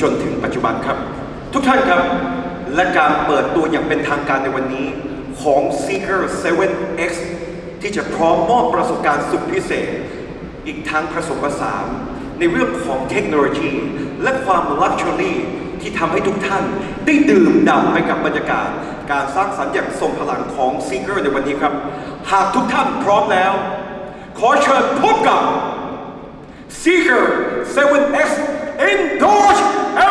จนถึงปัจจุบันครับ ทุกท่านครับ และการเปิดตัวอย่างเป็นทางการในวันนี้ของ Seeker 7X ที่จะพร้อมมอบประสบการณ์สุดพิเศษ อีกทั้งผสมผสานในเรื่องของเทคโนโลยี และความลักชัวรี่ที่ทำให้ทุกท่านได้ดื่มด่ำไปกับบรรยากาศ การสร้างสรรค์อย่างทรงพลังของ Seeker ในวันนี้ครับ หากทุกท่านพร้อมแล้ว ขอเชิญพบกับ Seeker 7X Endorse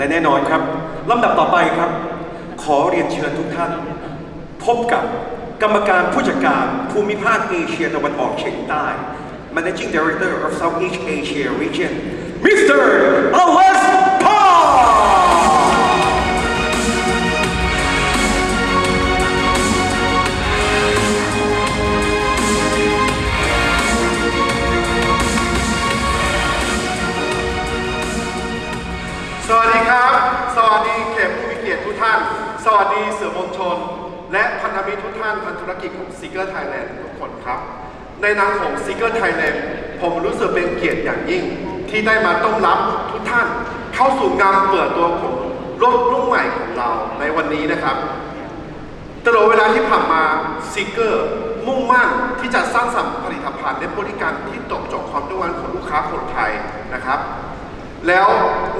และแน่นอนครับลำดับต่อไปครับ ขอเรียนเชิญทุกท่าน พบกับกรรมการผู้จัดการภูมิภาคเอเชียตะวันออกเฉียงใต้ Managing Director of Southeast Asia Region Mr. Alex สวัสดีสื่อมวลชน และพันธมิตรทุกท่านพันธุรกิจของ s ีเกอร์ไทยแลนด์ทุกคนครับ ในนามของ s ีเกอร์ไทยแลนด์ผมรู้สึกเป็นเกียรติอย่างยิ่ง ที่ได้มาต้อนรับทุกท่าน เข้าสู่งานเปิดตัวของรถรุ่นใหม่ของเราในวันนี้นะครับตลอดเวลาที่ผ่านมาซิกเกอร์มุ่งมั่นที่จะสร้างสรรค์ผลิตภัณฑ์และบริการที่ตอบโจทย์ความต้องการของลูกค้าคนไทยนะครับ แล้ว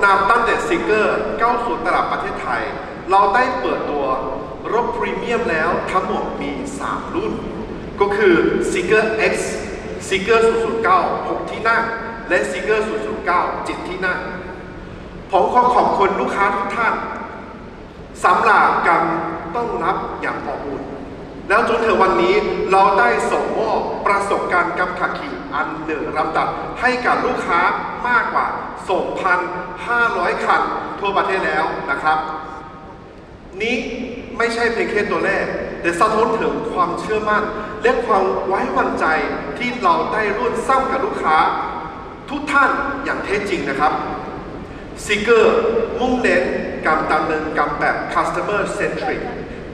นำตั้งแต่ซิกเกอร์เข้าสู่ตลาดประเทศไทย เราได้เปิดตัวรถพรีเมียมแล้วทั้งหมดมี 3 รุ่น ก็คือ s e e k e r X s e e k e r 009 6 ที่นั่ง และ s e e k e r 009 7 ที่นั่ง ผมขอขอบคุณลูกค้าทุกท่านสำหรับการต้อนรับอย่างอบอุ่นแล้วจนถึงวันนี้เราได้ส่งมอบประสบการณ์กับขับขี่อันเหนือลำดับให้กับลูกค้ามากกว่า 2,500 คันทั่วประเทศแล้วนะครับ นี้ไม่ใช่เพียงแค่ตัวแรกแต่สะท้อนถึงความเชื่อมั่น และความไว้วางใจที่เราได้ร่วมสร้างกับลูกค้า ทุกท่านอย่างแท้จริงนะครับซิเกอร์มุ่งเน้นการดำเนินการแบบ customer centric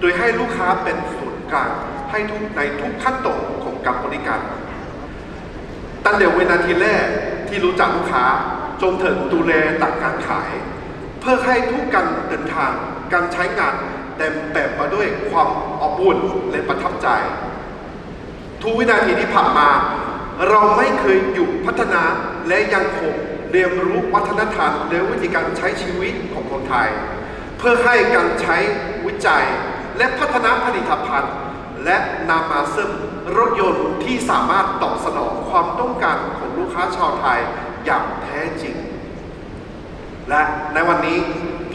โดยให้ลูกค้าเป็นศูนย์กลางให้ทุกในทุกขั้นตอนของการบริการ ตั้งแต่วินาทีแรกที่รู้จักลูกค้าจนถึงดูแลตักการขาย เพื่อให้ทุกการเดินทาง การใช้งานเต็มแบบมาด้วยความอบอุ่นและประทับใจ ทุกวินาทีที่ผ่านมา เราไม่เคยหยุดพัฒนาและยังคงเรียนรู้วัฒนธรรมและวิธีการใช้ชีวิตของคนไทย เพื่อให้การใช้วิจัยและพัฒนาผลิตภัณฑ์ และนำมาซึ่งรถยนต์ที่สามารถตอบสนองความต้องการของลูกค้าชาวไทยอย่างแท้จริง และในวันนี้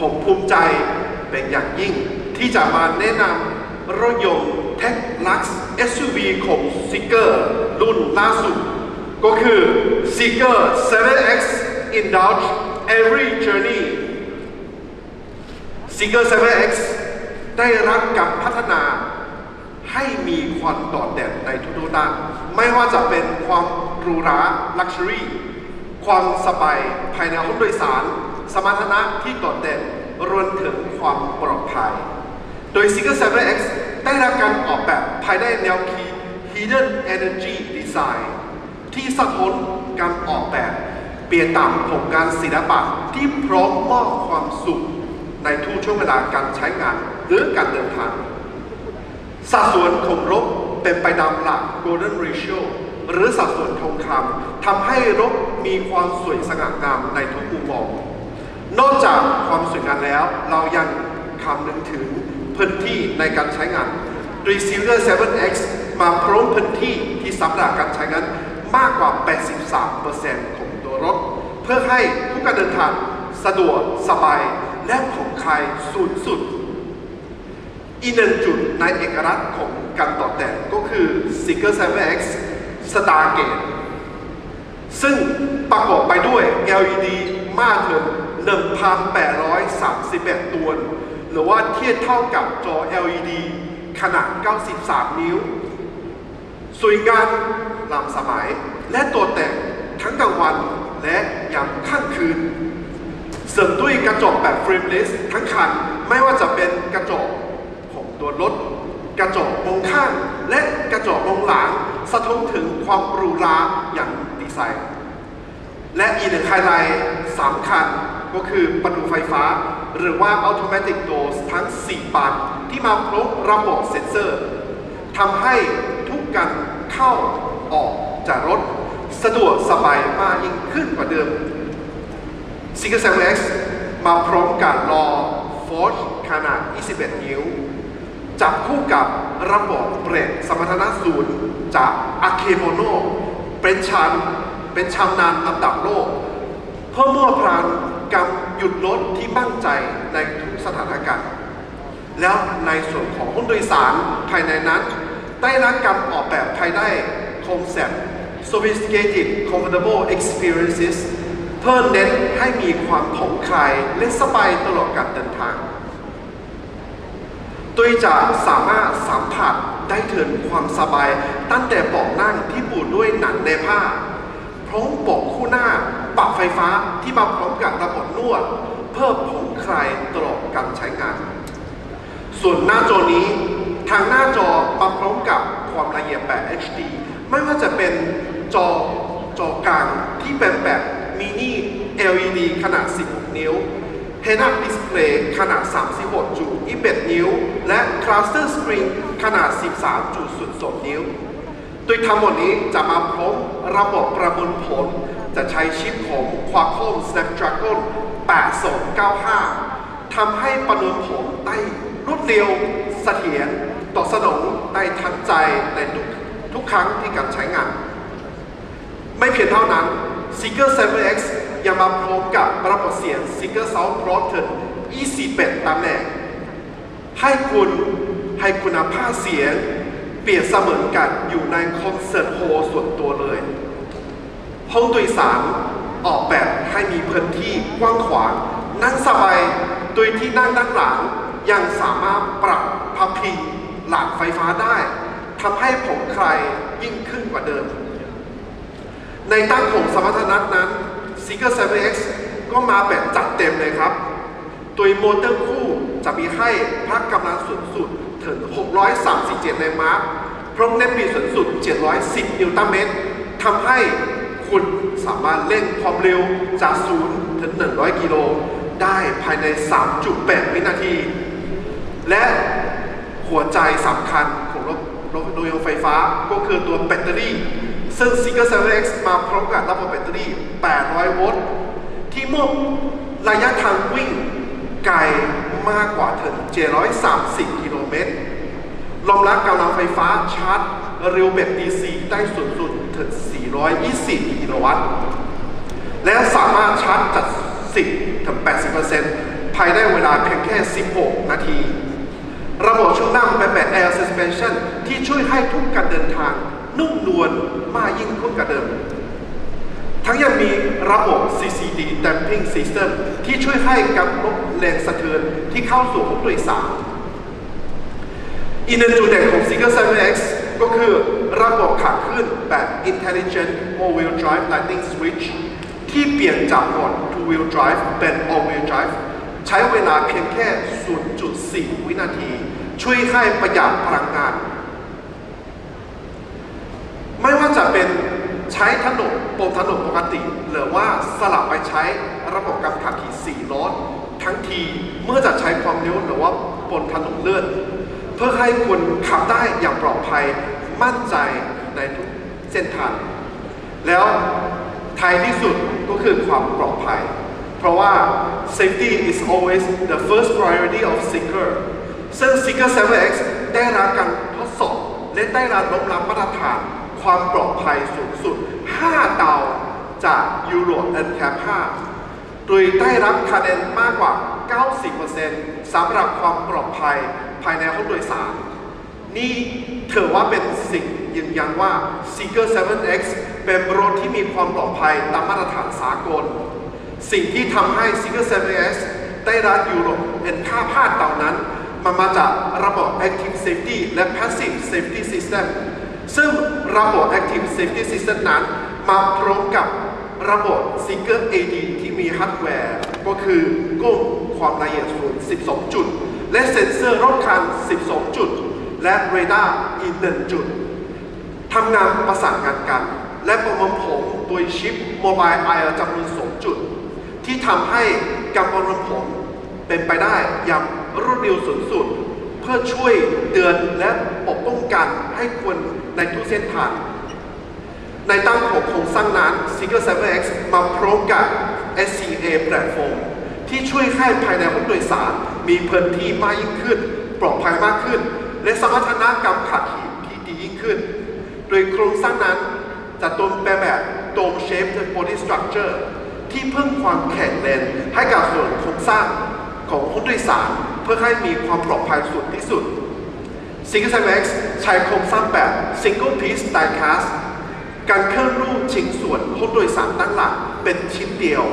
ผมภูมิใจ เป็นอย่างยิ่ง ที่จะมาแนะนำรถยนต์ Tech Lux SUV ของ s e e k e r รุ่นล่าสุด ก็คือ s e e k e r 7X Indulge Every Journey s e e k e r 7X ได้รับการพัฒนาให้มีความโดดเด่นในทุกๆด้าน ไม่ว่าจะเป็นความหรูหรา Luxury ความสบายภายในห้องโดยสาร สมรรถนะที่โดดเด่น รวมถึงความปลอดภัย โดย s i g a 7X ได้รับการออกแบบภายใต้แนวคิด Hidden Energy Design ที่สะท้อนการออกแบบ เปลี่ยนตามผลงานศิลปะที่พร้อมมอบความสุข ในทุกช่วงเวลาการใช้งานหรือการเดินทางสัดส่วนของรถเป็นไปตามหลัก Golden Ratio หรือสัดส่วนทองคำทำให้รถมีความสวยสง่างามในทุกมุมมอง นอกจากความสวยงามแล้ว เรายังคำนึงถึงพื้นที่ในการใช้งานโดย Silver 7X มาพร้อมพื้นที่ที่สำหรับการใช้งานมากกว่า 83%ของตัวรถ เพื่อให้ทุกการเดินทางสะดวกสบายและผ่อนคลายสูงสุด อีกหนึ่งจุดในเอกลักษณ์ของการต่อบแทนก็คือ s i g e r 7X Stargate ซึ่งประกอบไปด้วย LED มากถึง 1,831 ตัว หรือว่าเทียบเท่ากับจอ LED ขนาด 93 นิ้ว สวยงามล้ำสมัย และตัวแต่งทั้งกลางวันและยามค่ำคืน เสริมด้วยกระจกแบบเฟรมเลสทั้งคัน ไม่ว่าจะเป็นกระจกของตัวรถ กระจกมองข้าง และกระจกมองหลัง สะท้อนถึงความหรูหราอย่างดีไซน์ และอีกหนึ่งไฮไลท์สำคัญ ก็คือประตูไฟฟ้า หรือว่า Automatic Doors ทั้ง 4 บานที่มาพร้อมระบบเซ็นเซอร์ทำให้ทุกการเข้าออกจากรถ สะดวกสบายมากยิ่งขึ้นกว่าเดิม s i g a 7 X มาพร้อมกับลอ Forge ขนาด 21 นิ้ว จับคู่กับระบบเบรกสมรรถนะศูนย์จาก a k e m o n o เป็นชั้นเป็นชำนาญอันดับโลก เพื่อมอบพลาน การหยุดรถที่มั่นใจในทุกสถานการณ์ แล้วในส่วนของห้โดยสารภายในนั้น ได้รับการออกแบบภายใต้คอนเซ็ปต์ sophisticated comfortable experiences เพื่อเน้นให้มีความผ่อนคลายและสบายตลอดการเดินทางโดยจะสามารถสัมผัสได้ถึงความสบายตั้งแต่เบาะนั่งที่ปูด้วยหนังในผ้า พร้อมเบาะคู่หน้าปรับไฟฟ้าที่มาพร้อมกับระบบนวด เพื่อผ่อนคลายตลอดการใช้งาน ส่วนหน้าจอนี้ทางหน้าจอมาพร้อมกับความละเอียดแบบ HD ไม่ว่าจะเป็นจอจอกลางที่เป็นแบบมินิ LED ขนาด 16 นิ้ว Head Up Display ขนาด 36.21 นิ้ว และ Cluster Screen ขนาด 13.02 นิ้ว โดยทั้งหมดนี้จะมาพร้อมระบบประมวลผล จะใช้ชิปของ Qualcomm Snapdragon 8295 ทำให้ประมวลผลได้รวดเร็วเสถียรตอบสนองได้ทันใจในทุกทุกครั้งที่การใช้งาน ไม่เพียงเท่านั้น s e e k e r 7X ยังมาพร้อมกับระบบเสียง s e e k e r Sound p r o t o n E48 ตำแหน่งให้คุณให้คุณภาพเสียง เปรียบเสมือนกันอยู่ในคอนเสิร์ตโฮลส่วนตัวเลย ห้องโดยสารออกแบบให้มีพื้นที่กว้างขวาง นั่งสบายโดยที่นั่งด้านหลัง ยังสามารถปรับพับพิงหลากไฟฟ้าได้ทำให้ผมใครยิ่งขึ้นกว่าเดิม ในตั้งของสมรรถนะนั้น s e e k e r 7X ก็มาแบบจัดเต็มเลยครับโดยมอเตอร์คู่จะมีให้พละกำลังสูงสุด ถึง637แรงม้าพร้อมเน้นปีสูงสุด 710 นิวตันเมตรทำให้คุณสามารถเร่งความเร็วจาก0ถึง 100 กิโล ได้ภายใน 3.8 วินาที และหัวใจสำคัญของรถรถยนต์ไฟฟ้าก็คือตัวแบตเตอรี่ ซึ่ง s e e k e r 7X มาพร้อมกับระบบแบตเตอรี่ 800 โวลต์ที่มอบระยะทางวิ่งไกลมากกว่าถึง 730 กิโล เมตรรองรับกำลังไฟฟ้าชาร์จเร็วแบบ DC ได้สูงสุดถึง 420 กิโลวัตต์ และสามารถชาร์จจาก 10 ถึง 80%ภายในเวลาเพียงแค่ 16 นาที ระบบช่วงนั่งเป็นแบบ Air Suspension ที่ช่วยให้ทุกการเดินทาง นุ่มนวลมากยิ่งขึ้นกว่าเดิม ทั้งยังมีระบบ CCD Damping System ที่ช่วยให้กับลดแรงสะเทือนที่เข้าสู่ผู้โดยสาร อีกหนึ่งจุดเด่นของ Seeker 7X ก็คือระบบขับเคลื่อนแบบ Intelligent All-Wheel Drive Lighting Switch ที่เปลี่ยนจากโหมด Two-Wheel Drive เป็น All-Wheel Drive ใช้เวลาเพียงแค่ 0.4 วินาที ช่วยให้ประหยัดพลังงาน ไม่ว่าจะเป็นใช้ถนนบนถนนปกติ หรือว่าสลับไปใช้ระบบการขับขี่สี่ล้อทั้งทีเมื่อจะใช้ความเร็วหรือว่าบนถนนเลื่อน เพื่อให้คุณขับได้อย่างปลอดภัยมั่นใจในทุกเส้นทาง แล้วท้ายที่สุดก็คือความปลอดภัย เพราะว่า safety is always the first priority of Seeker ซึ่ง Seeker 7X ได้รับการทดสอบและได้รับรองรับมาตรฐาน ความปลอดภัยสูงสุด5ดาวจาก Euro NCAP 5โดยได้รับคะแนนมากกว่า 90%สำหรับความปลอดภัย ภายในห้องโดยสาร นี่ถือว่าเป็นสิ่งยืนยันว่า Seeker 7X เป็นรถที่มีความปลอดภัยตามมาตรฐานสากล สิ่งที่ทำให้ Seeker 7X ได้รับยูโรเป็นค่าพลาดเหล่านั้น มันมาจากระบบ Active Safety และ Passive Safety System ซึ่งระบบ Active Safety System นั้น มาพร้อมกับระบบ Seeker AD ที่มีฮาร์ดแวร์ ก็คือก้มความละเอียดสูง12 จุด และเซ็นเซอร์รอบคัน 12 จุด และเรดาร์อีก 1 จุดทำงานประสานงานกัน และประมวลผลโดยชิปโมบายไอจำนวนสองจุด ที่ทำให้การประมวลผลเป็นไปได้อย่างรวดเร็วสูงสุด เพื่อช่วยเตือนและปกป้องกันให้คนในทุกเส้นทางในตั้งของโครงสร้างนั้น Seeker 7X มาพร้อมกับ SCA แพลตฟอร์มที่ช่วยให้ภายในห้องโดยสาร มีพื้นที่มากยิ่งขึ้น ปลอดภัยมากขึ้น และสมรรถนะการขับขี่ที่ดียิ่งขึ้น โดยโครงสร้างนั้นจะตรงเป็นแบบ Dome Shaped Body Structure ที่เพิ่มความแข็งแรงให้กับส่วนโครงสร้างของห้โดยสารเพื่อให้มีความปลอดภัยสุดที่สุด s i n g l e X ใช้โครงสร้างแบบ Single Piece Diecast การเคลื่อนรูปชิ้นส่วนห้โดยสารด้านหลังเป็นชิ้นเดียว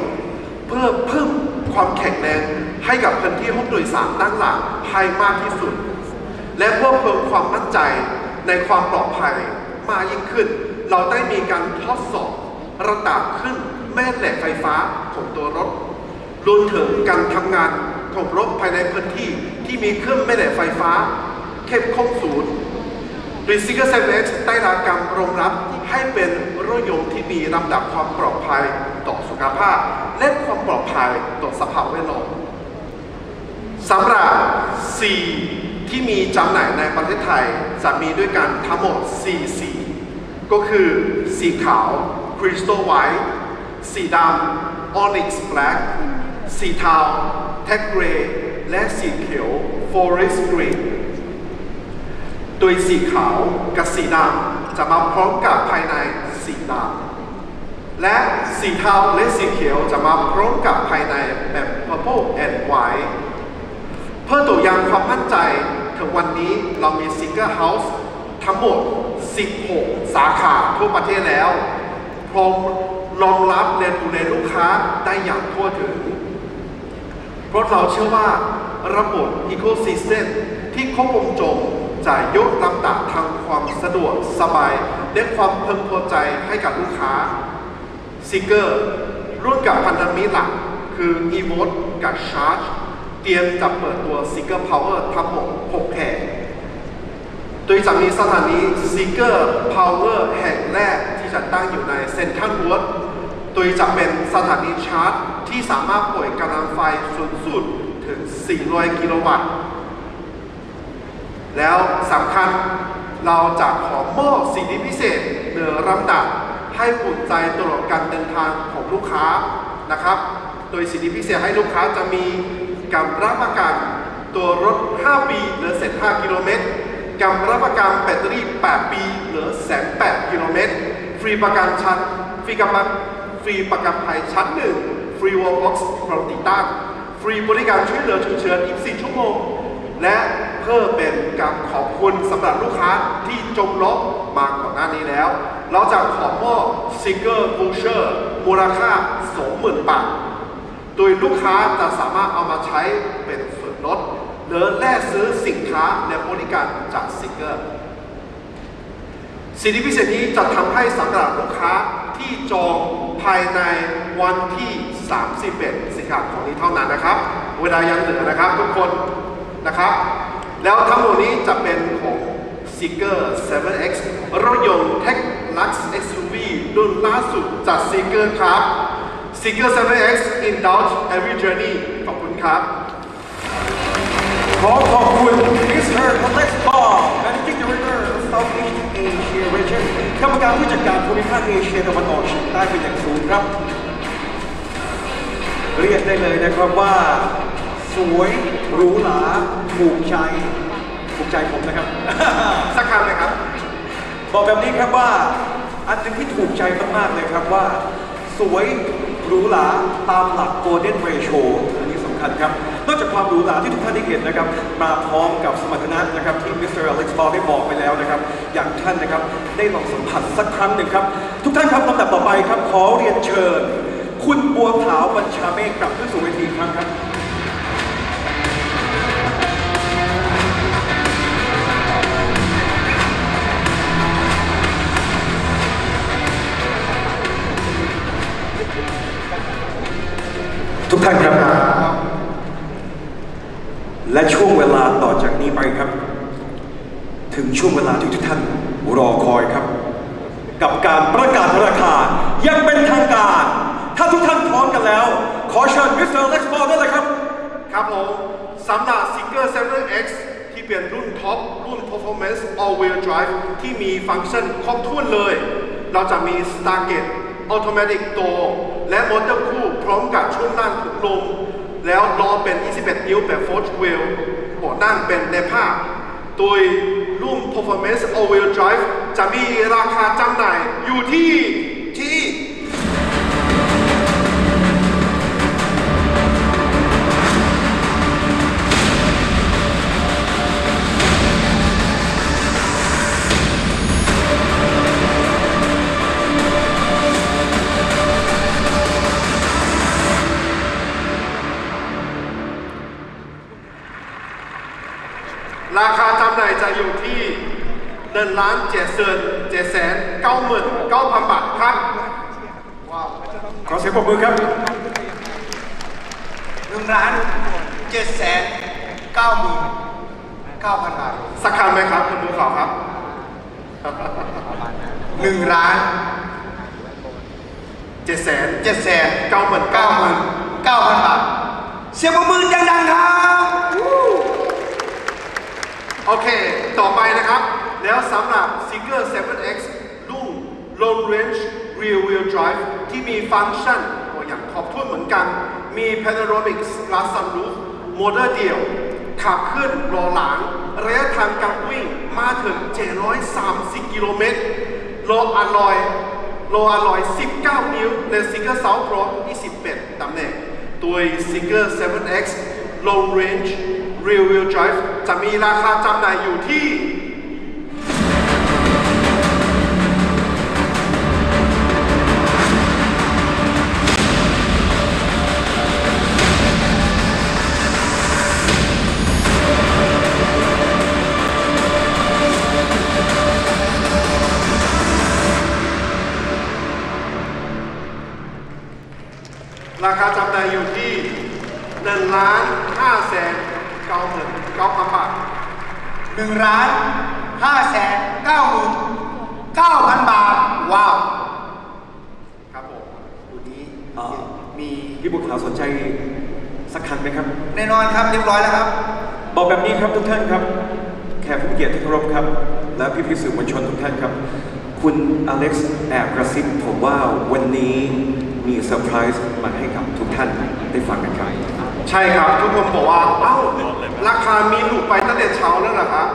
เพื่อเพิ่มความแข็งแรง ให้กับพื้นที่ห้องโดยสารด้านหลังให้มากที่สุด และเพื่อเพิ่มความมั่นใจในความปลอดภัยมากยิ่งขึ้น เราได้มีการทดสอบระดับขึ้นแม่เหล็กไฟฟ้าของตัวรถรวมถึงการทำงานของรถภายในพื้นที่ที่มีเครื่องแม่เหล็กไฟฟ้า เข้มข้นศูนย์โดย Seeker 7X ได้รับการรองรับให้เป็นรถยนต์ที่มีลำดับความปลอดภัยต่อสุขภาพ และความปลอดภัยต่อสภาพแวดล้อม สำหรับ C ที่มีจำหน่ายในประเทศไทยจะมีด้วยกันทั้งหมด 4 สี ก็คือ สีขาว Crystal White สีดำ Onyx Black สีเทา Tech Gray และสีเขียว Forest Green โดยสีขาวกับสีดำจะมาพร้อมกับภายในสีดำและสีเทาและสีเขียวจะมาพร้อมกับภายในแบบ purple and white เพื่อตัวอย่างความมั่นใจถึงวันนี้เรามี Singer House ทั้งหมด 16 สาขาทั่วประเทศแล้วพร้อมรองรับและดูแลลูกค้าได้อย่างทั่วถึง เพราะเราเชื่อว่าระบบ Ecosystem ที่ครบวงจรจะยกลำดับทางความสะดวกสบายและความพึงพอใจให้กับลูกค้าซิกเกอร์รุ่นกับพันธมิตรหลักคือ e v o t กับ Charge เตรียมจะเปิดตัว s i g g e r Power ทั้งหมด6แห่ง โดยจะมีสถานี s i g g e r Power แห่งแรกที่จะตั้งอยู่ในเซ็นทรัลเวิร์ดโดยจะเป็นสถานีชาร์จ ที่สามารถปล่อยกำลังไฟสูงสุดถึง 400 กิโลวัตต์ แล้วสำคัญเราจะขอมอบสิทธิพิเศษเหนือลำดับให้อุ่นใจตลอดการเดินทางของลูกค้านะครับ โดยสิทธิพิเศษให้ลูกค้าจะมี การรับประกัน ตัวรถ 5 ปีเหลือเศษ5กิโลเมตรการรับประกันแบตเตอรี่ 8 ปีเหลือแสน8กิโลเมตร ฟรีประกันชั้นฟรีประกันฟรีประกันภัยชั้นหนึ่งฟรีวอลบ็อกซ์พร้อมติดตั้งฟรีบริการช่วยเหลือฉุกเฉิน 24 ชั่วโมง และเพื่อเป็นการขอบคุณสำหรับลูกค้าที่จมลบมาก่อนหน้านี้แล้ว เราจะขอมอบซิกเกอร์บูเชอร์มูลค่า 20,000 บาท โดยลูกค้าจะสามารถเอามาใช้เป็นส่วนลดหรือแลกซื้อสินค้าและบริการจากซิกเกอร์สิทธิพิเศษนี้จะทำให้สำหรับลูกค้าที่จองภายในวันที่ 31 สิงหาคมนี้เท่านั้นนะครับ เวลายังเหลือนะครับทุกคนนะครับ แล้วทั้งหมดนี้จะเป็นของ s e e k e r 7X รถยนต์ Tech Lux SUV รุ่นล่าสุดจาก s e e k e r ครับ s e e k e r 7X indulge every journey ขอบคุณครับขอขอบคุณมิสเตอร์อเล็กซ์บอล Managing Director Southeast Asia Region กรรมการผู้จัดการภูมิภาคเอเชียตะวันออกเฉียงใต้เป็นอย่างสูงครับ เรียกได้เลยนะครับว่า สวยหรูหราถูกใจถูกใจผมนะครับ สักคำเลยครับ บอกแบบนี้ครับว่า อันหนึงที่ถูกใจมากๆเลยครับว่า สวย หรูหราตามหลักโกลเด้นเรโชอันนี้สำคัญครับ นอกจากความหรูหราที่ทุกท่านได้เห็นนะครับ มาพร้อมกับสมรรถนะนะครับที่มิสเตอร์อเล็กซ์บอลได้บอกไปแล้วนะครับ อย่างท่านนะครับได้ลองสัมผัสสักครั้งหนึ่งครับ ทุกท่านครับลำดับต่อไปครับขอเรียนเชิญ คุณบัวขาวบัญชาเมฆกลับขึ้นสู่เวทีครั้งครับ กท่านครับ และช่วงเวลาต่อจากนี้ไปครับ ถึงช่วงเวลาที่ทุกท่านรอคอยครับ กับการประกาศราคายังเป็นทางการ ถ้าทุกท่านพร้อมกันแล้ว ขอเชิญมิสเตอร์เล็กซ์บอลได้เลยครับ ครับผมสำหรับ s i g g e r 7X ที่เป็นรุ่นท็อป รุ่น Performance All Wheel Drive ที่มีฟังก์ชันครบถ้วนเลย เราจะมี Stargate Automatic Door และมอเตอ พร้อมกับช่วงนั่งถุงลม แล้วล้อเป็น 21 นิ้วแบบ Forge Wheel เบาะนั่งเป็นในผ้าโดยรุ่น Performance All Wheel Drive จะมีราคาจำหน่ายอยู่ที่ อยู่ที่หนึ่งล้านเจ็ดแสนเจ็ดแสนเก้าหมื่นเก้าพันบาทครับขอเสียงปรบมือครับหนึ่งล้านเจ็ดแสนเก้าหมื่นเก้าพันบาทสักคำไหมครับคุณดูข่าวครับหนึ่งล้านเจ็ดแสนเจ็ดแสนเก้าหมื่นเก้าเก้าหพัมื่นนเก้าพันบาทเสียงปรบมือดังๆครับ โอเค ต่อไปนะครับ แล้วสำหรับ s e e k e r 7X รุ่น Long Range Rear Wheel Drive ที่มีฟังก์ชันอย่างครบถ้วนเหมือนกัน มี Panoramic Glass Sunroof มอเตอร์เดี่ยว ขับขึ้นรอหลัง ระยะทางการวิ่งมาถึง 730 กิโลเมตรโลอลอยโลอลอย 19 นิ้วใน s e e k e r South Pro 21ตำแหน่งโดย s e e k e r 7X Long Range Rear Wheel Drive จะมีราคาจำหน่ายอยู่ที่ราคาจำหน่ายอยู่ที่1ล้าน5แสนเก้าหมื่น 9พันบาทหนึ่งล้านห้าแสนเก้าหมื่นเก้าพันบาท ว้าว ครับผมดูนี้อ่ามีพี่บุญขาวสนใจสักคันไหมครับ แน่นอนครับเรียบร้อยแล้วครับ บอกแบบนี้ครับทุกท่านครับ แขกผู้เกียรติที่เคารพครับ และพี่พี่ๆสื่อมวลชนทุกท่านครับ คุณอเล็กซ์แอบกระซิบผมว่าวันนี้มีเซอร์ไพรส์มาให้กับทุกท่านได้ฟังกันครับ ใช่ครับ ทุกคนบอกว่า เอ้า ราคามีลุดไปตั้งแต่เช้าแล้วเหรอครับ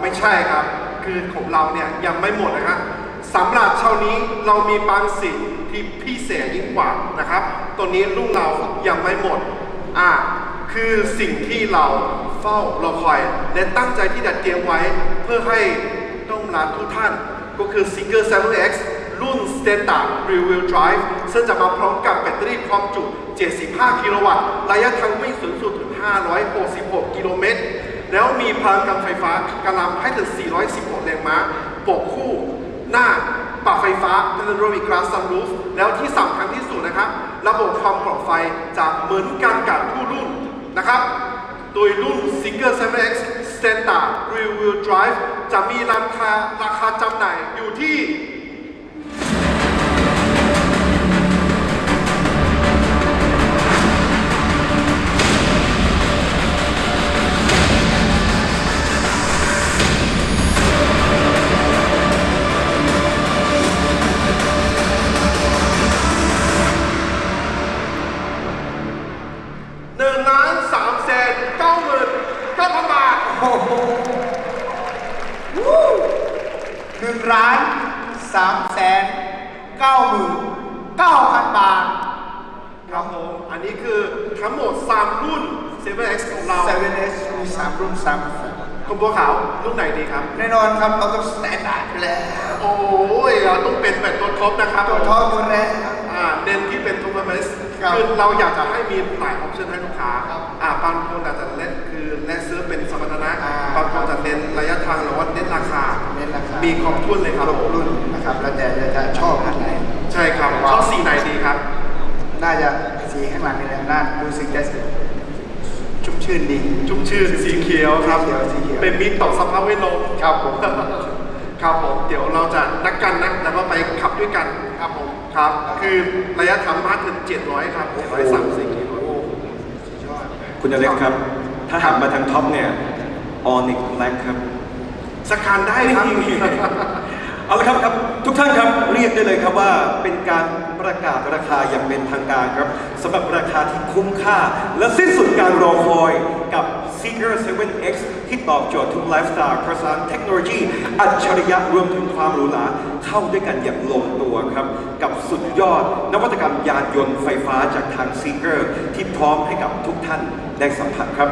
ไม่ใช่ครับ คือของเราเนี่ยยังไม่หมดนะครับสำหรับเช้านี้เรามีบางสิ่งที่พิเศษยิ่งกว่านะครับ ตัวนี้ลูกเรายังไม่หมด อ่า คือสิ่งที่เราเฝ้ารอคอย และตั้งใจที่จะเตรียมไว้เพื่อให้ต้องรับทุกท่าน ก็คือ s i g e r 7X รุ่น Standard Rear Wheel Drive ซึ่งจะมาพร้อมกับแบตเตอรี่ความจุ 75 กิโลวัตต์ ระยะทางวิ่งสูงสุดถึง 566 กิโลเมตร แล้วมีพลังกำไฟฟ้ากำลังให้ถึง 416 แรงม้าปกคู่หน้าปรับไฟฟ้า Panoramic Glass Sunroof แล้วที่สำคัญที่สุดนะครับ ระบบความปลอดภัยจะเหมือนกันกับทุกรุ่นนะครับ โดยรุ่น s i g e 7X Standard Rear Wheel Drive จะมีราคาราคาจำหน่ายอยู่ที่ เก้าพันบาทโอ้โหวู้หนึ่งล้านสามแสนเก้าหมื่นเก้าพันบาทครับผมอันนี้คือทั้งหมด 3 รุ่น 7X ของเรา 7S มีสามรุ่นสามแบบคุณบัวขาวรุ่นไหนดีครับ แน่นอนครับเราต้องสแตนดาร์ดอยู่แล้ว โอ้ยเราต้องเป็นแบบตัวท็อปนะครับตัวท็อปอยู่แล้วอ่าเน้นที่เป็นทูเปอร์เมสครับคือเราอยากจะให้มีหลายออปชั่นให้ลูกค้าครับอ่าบางคนอาจจะเล่นคือ นจะเน้นระยะทางหรือว่าเน้นราคา เน้นราคามีครบถ้วนเลยครับครบรุ่นนะครับ แล้วแต่จะชอบอันไหน ใช่ครับชอบสีไหนดีครับ น่าจะสีข้างหลังนี่แหละน่ารู้สึกจะชุ่มชื่นดี ชุ่มชื่นสีเขียวครับสีเขียวสีเขียว เป็นมิตรต่อสภาพแวดล้อมครับผม ครับผมเดี๋ยวเราจะนัดกันนะแล้วก็ไปขับด้วยกันครับผมครับ คือระยะทางมากถึง700 ครับ730กิโลสุดยอดคุณอเล็กซ์ครับ ถ้าหันมาทางท็อปเนี่ย ออนิกแลกครับสกานได้ครับ เอาละครับครับ ทุกท่านครับเรียกได้เลยครับว่าเป็นการประกาศราคาอย่างเป็นทางการครับสำหรับราคาที่คุ้มค่า และสิ้นสุดการรอคอยกับ Seeker 7X ที่ตอบโจทย์ทุกไลฟ์สไตล์ประสานเทคโนโลยี อัจฉริยะรวมถึงความหรูหราเข้าด้วยกันอย่างลงตัวครับ กับสุดยอดนวัตกรรมยานยนต์ไฟฟ้าจากทาง Seeker ที่พร้อมให้กับทุกท่านได้สัมผัสครับ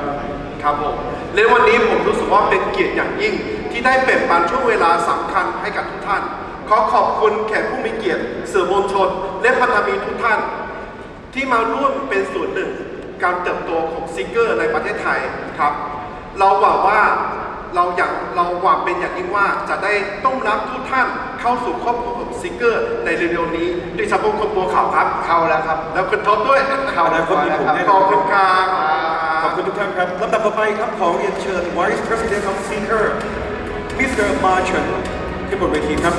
ครับผมและวันนี้ผมรู้สึกว่าเป็นเกียรติอย่างยิ่ง ที่ได้แบ่งปันช่วงเวลาสำคัญให้กับทุกท่าน ขอขอบคุณแขกผู้มีเกียรติสื่อมวลชน และพันธมิตรทุกท่าน ที่มาร่วมเป็นส่วนหนึ่ง การเติบโตของซิกเกอร์ในประเทศไทยครับ เราหวังว่าเราอยากเราหวังเป็นอย่างยิ่งว่าจะได้ต้อนรับทุกท่านเข้าสู่ครอบครัวของซิกเกอร์ในเร็วๆนี้โดยเฉพาะคนบัวขาวครับเข้าแล้วครับ แล้วคุณท็อปด้วยเข้าแล้วครับมีผมแน่นขอนอบคุณครับขอบ คุณทุกท่านครับลำดับต่อไปครับขอเรียนเชิญ Vice President of Seeker Mr. Marchand ขึ้นบนเวทีครับ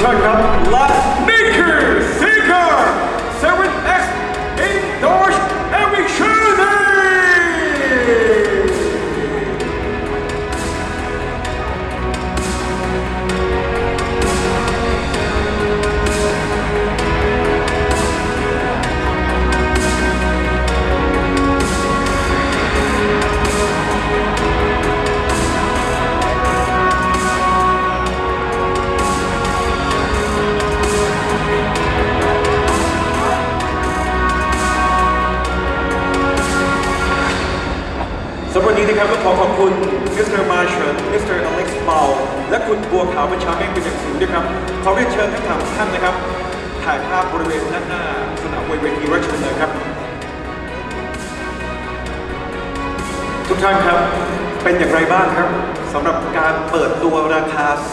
turned up last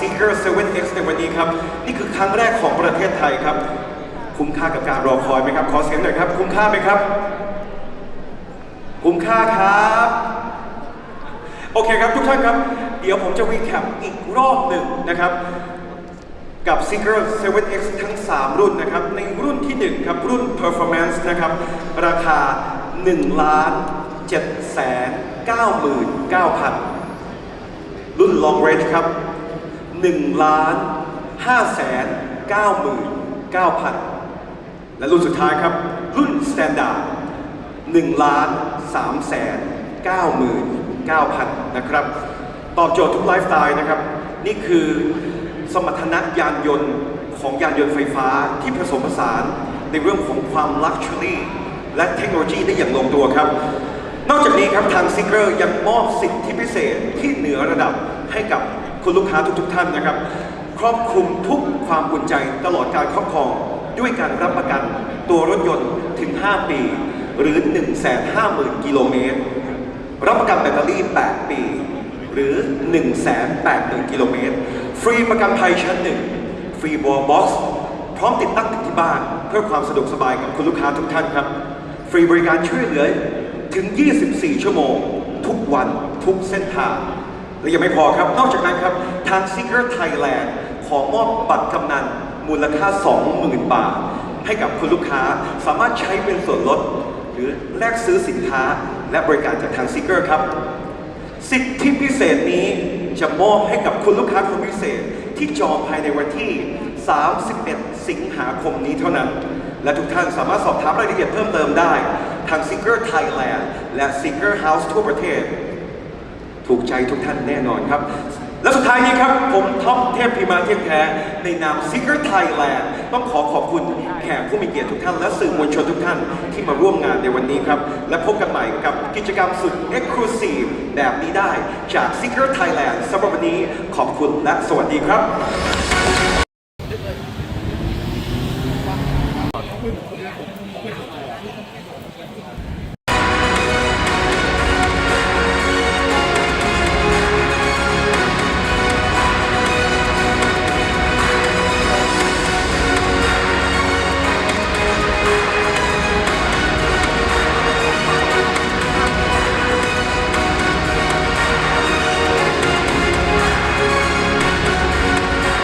คา Seeker 7X ในวันนี้ครับ นี่คือครั้งแรกของประเทศไทยครับ คุ้มค่ากับการรอคอยไหมครับ ขอเสียงหน่อยครับ คุ้มค่าไหมครับ คุ้มค่าครับ โอเคครับทุกท่านครับ เดี๋ยวผมจะรีแคปอีกรอบหนึ่งนะครับกับ Seeker 7X ทั้ง 3 รุ่นนะครับ ในรุ่นที่ 1 ครับ รุ่น Performance นะครับ ราคา1ล้าน7แสน99,000 รุ่น Long Range ครับ 1ล้าน5แสน99,000และรุ่นสุดท้ายครับ รุ่น Standard 1ล้าน3แสน99,000 นะครับ ตอบโจทย์ทุกไลฟ์สไตล์นะครับ นี่คือสมรรถนะยานยนต์ของยานยนต์ไฟฟ้าที่ผสมผสานในเรื่องของความลักชัวรี่และเทคโนโลยีได้อย่างลงตัวครับ นอกจากนี้ครับทางซิกเกอร์ยังมอบสิทธิพิเศษที่เหนือระดับให้กับ คุณลูกค้าทุกๆท่านนะครับ ครอบคลุมทุกความอุ่นใจตลอดการครอบครอง ด้วยการรับประกันตัวรถยนต์ถึง 5 ปี หรือ 150,000 กิโลเมตร รับประกันแบตเตอรี่ 8 ปี หรือ 180,000 กิโลเมตร ฟรีประกันภัยชั้นหนึ่งฟรีบอลบ็อกซ์พร้อมติดตั้งถึงที่บ้าน เพื่อความสะดวกสบายกับคุณลูกค้าทุกท่านครับ ฟรีบริการช่วยเหลือถึง 24 ชั่วโมง ทุกวันทุกเส้นทาง และยังไม่พอครับ นอกจากนั้นครับ ทาง Seeker Thailand ขอมอบบัตรกำนันมูลค่า 20,000 บาท ให้กับคุณลูกค้าสามารถใช้เป็นส่วนลด หรือแลกซื้อสินค้าและบริการจากทาง Seeker ครับ สิทธิพิเศษนี้จะมอบให้กับคุณลูกค้าคนพิเศษ ที่จองภายในวันที่ 31 สิงหาคมนี้เท่านั้น และทุกท่านสามารถสอบถามรายละเอียดเพิ่มเติมได้ ทาง Seeker Thailand และ Seeker House ทั่วประเทศ ถูกใจทุกท่านแน่นอนครับ และสุดท้ายนี้ครับ ผมท็อปเทพพิมาเทียมแท้ ในนามซิกเกอร์ไทยแลนด์ต้องขอขอบคุณแขกผู้มีเกียรติทุกท่านและสื่อมวลชนทุกท่านที่มาร่วมงานในวันนี้ครับ และพบกันใหม่กับกิจกรรมสุด Exclusive แบบนี้ได้จากซิกเกอร์ไทยแลนด์สำหรับวันนี้ขอบคุณและสวัสดีครับ